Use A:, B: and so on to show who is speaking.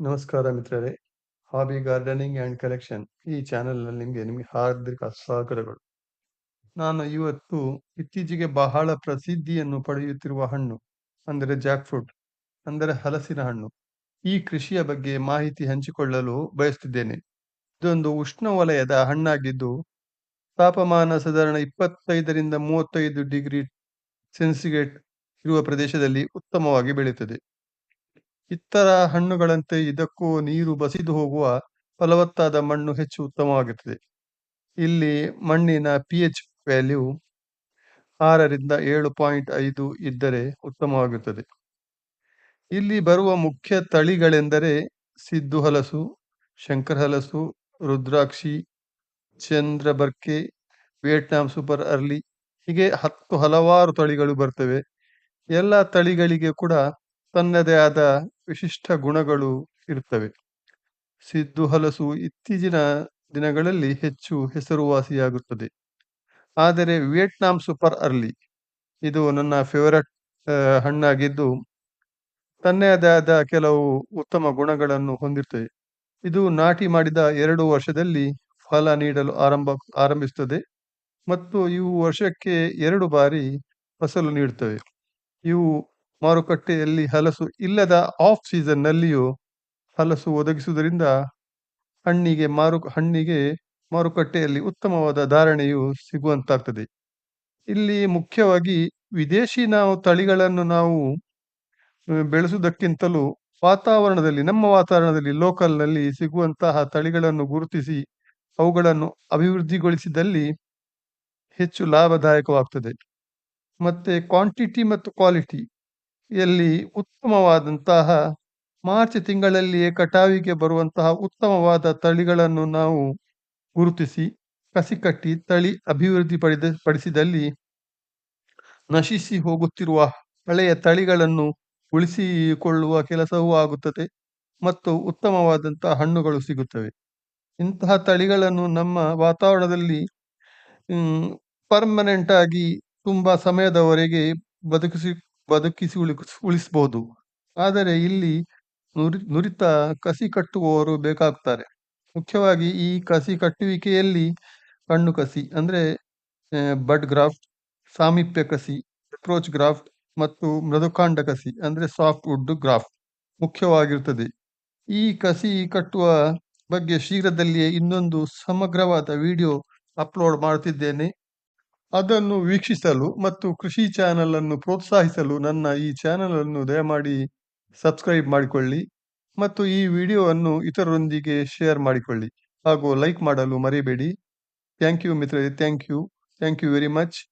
A: ನಮಸ್ಕಾರ ಮಿತ್ರರೇ. Hobby gardening and collection ಈ ಚಾನೆಲ್ನಲ್ಲಿ ನಿಮಗೆ ನಿಮಗೆ ಹಾರ್ದಿಕ ಸ್ವಾಗತಗಳು. ನಾನು ಇವತ್ತು ಇತ್ತೀಚೆಗೆ ಬಹಳ ಪ್ರಸಿದ್ಧಿಯನ್ನು ಪಡೆಯುತ್ತಿರುವ ಹಣ್ಣು, ಅಂದರೆ ಜಾಕ್ ಫ್ರೂಟ್ ಅಂದರೆ ಹಲಸಿನ ಹಣ್ಣು. ಈ ಕೃಷಿಯ ಬಗ್ಗೆ ಮಾಹಿತಿ ಹಂಚಿಕೊಳ್ಳಲು ಬಯಸ್ತಿದ್ದೇನೆ. ಇದೊಂದು ಉಷ್ಣವಲಯದ ಹಣ್ಣಾಗಿದ್ದು, ತಾಪಮಾನ ಸಾಧಾರಣ ಇಪ್ಪತ್ತೈದರಿಂದ ಮೂವತ್ತೈದು ಡಿಗ್ರಿ ಸೆನ್ಸಿಗೇಟ್ ಇರುವ ಪ್ರದೇಶದಲ್ಲಿ ಉತ್ತಮವಾಗಿ ಬೆಳೆಯುತ್ತದೆ. ಇತರ ಹಣ್ಣುಗಳಂತೆ ಇದಕ್ಕೂ ನೀರು ಬಸಿದು ಹೋಗುವ ಫಲವತ್ತಾದ ಮಣ್ಣು ಹೆಚ್ಚು ಉತ್ತಮವಾಗಿರುತ್ತದೆ. ಇಲ್ಲಿ ಮಣ್ಣಿನ ಪಿ ಎಚ್ ವ್ಯಾಲ್ಯೂ ಆರರಿಂದ ಏಳು ಪಾಯಿಂಟ್ ಐದು ಇದ್ದರೆ ಉತ್ತಮವಾಗಿರುತ್ತದೆ ಇಲ್ಲಿ ಬರುವ ಮುಖ್ಯ ತಳಿಗಳೆಂದರೆ ಸಿದ್ದು ಹಲಸು, ಶಂಕರ ಹಲಸು, ರುದ್ರಾಕ್ಷಿ ಚಂದ್ರಬರ್ಕೆ ವಿಯೆಟ್ನಾಂ ಸೂಪರ್ ಅರ್ಲಿ ಹೀಗೆ ಹತ್ತು ಹಲವಾರು ತಳಿಗಳು ಬರ್ತವೆ. ಎಲ್ಲ ತಳಿಗಳಿಗೆ ಕೂಡ ತನ್ನದೇ ಆದ ವಿಶಿಷ್ಟ ಗುಣಗಳು ಇರುತ್ತವೆ. ಸಿದ್ದು ಹಲಸು ಇತ್ತೀಚಿನ ದಿನಗಳಲ್ಲಿ ಹೆಚ್ಚು ಹೆಸರುವಾಸಿಯಾಗುತ್ತದೆ. ಆದರೆ ವಿಯೆಟ್ನಾಂ ಸೂಪರ್ ಅರ್ಲಿ, ಇದು ನನ್ನ ಫೇವರೆಟ್ ಹಣ್ಣಾಗಿದ್ದು ತನ್ನದೇ ಆದ ಕೆಲವು ಉತ್ತಮ ಗುಣಗಳನ್ನು ಹೊಂದಿರುತ್ತದೆ ಇದು ನಾಟಿ ಮಾಡಿದ ಎರಡು ವರ್ಷದಲ್ಲಿ ಫಲ ನೀಡಲು ಆರಂಭ, ಆರಂಭಿಸುತ್ತದೆ ಮತ್ತು ಇವು ವರ್ಷಕ್ಕೆ ಎರಡು ಬಾರಿ ಫಸಲು ನೀಡುತ್ತವೆ. ಇವು ಮಾರುಕಟ್ಟೆಯಲ್ಲಿ ಹಲಸು ಇಲ್ಲದ ಆಫ್ ಸೀಸನ್ನಲ್ಲಿಯೂ ಹಲಸು ಒದಗಿಸುವುದರಿಂದ ಹಣ್ಣಿಗೆ ಮಾರು, ಹಣ್ಣಿಗೆ ಮಾರುಕಟ್ಟೆಯಲ್ಲಿ ಉತ್ತಮವಾದ ಧಾರಣೆಯು ಸಿಗುವಂತಾಗ್ತದೆ. ಇಲ್ಲಿ ಮುಖ್ಯವಾಗಿ ವಿದೇಶಿ ನಾವು ತಳಿಗಳನ್ನು ನಾವು ಬೆಳೆಸುವುದಕ್ಕಿಂತಲೂ ವಾತಾವರಣದಲ್ಲಿ, ನಮ್ಮ ವಾತಾವರಣದಲ್ಲಿ ಲೋಕಲ್ನಲ್ಲಿ ಸಿಗುವಂತಹ ತಳಿಗಳನ್ನು ಗುರುತಿಸಿ ಅವುಗಳನ್ನು ಅಭಿವೃದ್ಧಿಗೊಳಿಸಿದಲ್ಲಿ ಹೆಚ್ಚು ಲಾಭದಾಯಕವಾಗ್ತದೆ. ಮತ್ತೆ ಕ್ವಾಂಟಿಟಿ ಮತ್ತು ಕ್ವಾಲಿಟಿ ಯಲ್ಲಿ ಉತ್ತಮವಾದಂತಹ ಮಾರ್ಚ್ ತಿಂಗಳಲ್ಲಿಯೇ ಕಟಾವಿಗೆ ಬರುವಂತಹ ಉತ್ತಮವಾದ ತಳಿಗಳನ್ನು ನಾವು ಗುರುತಿಸಿ ಕಸಿ ಕಟ್ಟಿ ತಳಿ ಅಭಿವೃದ್ಧಿ ಪಡೆದ, ಪಡಿಸಿದಲ್ಲಿ ನಶಿಸಿ ಹೋಗುತ್ತಿರುವ ಹಳೆಯ ತಳಿಗಳನ್ನು ಉಳಿಸಿಕೊಳ್ಳುವ ಕೆಲಸವೂ ಆಗುತ್ತದೆ ಮತ್ತು ಉತ್ತಮವಾದಂತಹ ಹಣ್ಣುಗಳು ಸಿಗುತ್ತವೆ. ಇಂತಹ ತಳಿಗಳನ್ನು ನಮ್ಮ ವಾತಾವರಣದಲ್ಲಿ ಪರ್ಮನೆಂಟ್ ಆಗಿ ತುಂಬಾ ಸಮಯದವರೆಗೆ ಬದುಕಿಸಿ ಬದುಕಿಸಿ ಉಳಿ ಉಳಿಸ್ಬೋದು ಆದರೆ ಇಲ್ಲಿ ನುರಿ, ನುರಿತ ಕಸಿ ಕಟ್ಟುವವರು ಬೇಕಾಗ್ತಾರೆ. ಮುಖ್ಯವಾಗಿ ಈ ಕಸಿ ಕಟ್ಟುವಿಕೆಯಲ್ಲಿ ಕಣ್ಣು ಕಸಿ, ಅಂದ್ರೆ ಬಡ್ ಗ್ರಾಫ್ಟ್, ಸಾಮೀಪ್ಯ ಕಸಿ, ಅಪ್ರೋಚ್ ಗ್ರಾಫ್ಟ್ ಮತ್ತು ಮೃದುಕಾಂಡ ಕಸಿ, ಅಂದ್ರೆ ಸಾಫ್ಟ್ ವುಡ್ ಗ್ರಾಫ್ಟ್ ಮುಖ್ಯವಾಗಿರುತ್ತದೆ ಈ ಕಸಿ ಕಟ್ಟುವ ಬಗ್ಗೆ ಶೀಘ್ರದಲ್ಲಿಯೇ ಇನ್ನೊಂದು ಸಮಗ್ರವಾದ ವಿಡಿಯೋ ಅಪ್ಲೋಡ್ ಮಾಡುತ್ತಿದ್ದೇನೆ ಅದನ್ನು ವೀಕ್ಷಿಸಲು ಮತ್ತು ಕೃಷಿ ಚಾನೆಲ್ ಅನ್ನು ಪ್ರೋತ್ಸಾಹಿಸಲು ನನ್ನ ಈ ಚಾನೆಲ್ ಅನ್ನು ದಯಮಾಡಿ ಸಬ್ಸ್ಕ್ರೈಬ್ ಮಾಡಿಕೊಳ್ಳಿ ಮತ್ತು ಈ ವಿಡಿಯೋವನ್ನು ಇತರರೊಂದಿಗೆ ಶೇರ್ ಮಾಡಿಕೊಳ್ಳಿ ಹಾಗೂ ಲೈಕ್ ಮಾಡಲು ಮರೆಯಬೇಡಿ ಥ್ಯಾಂಕ್ ಯು ಮಿತ್ರರೇ. Thank you thank you very much